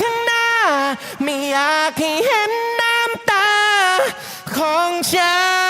ข้างหน้า ไม่อยากให้เห็นน้ำตาของฉัน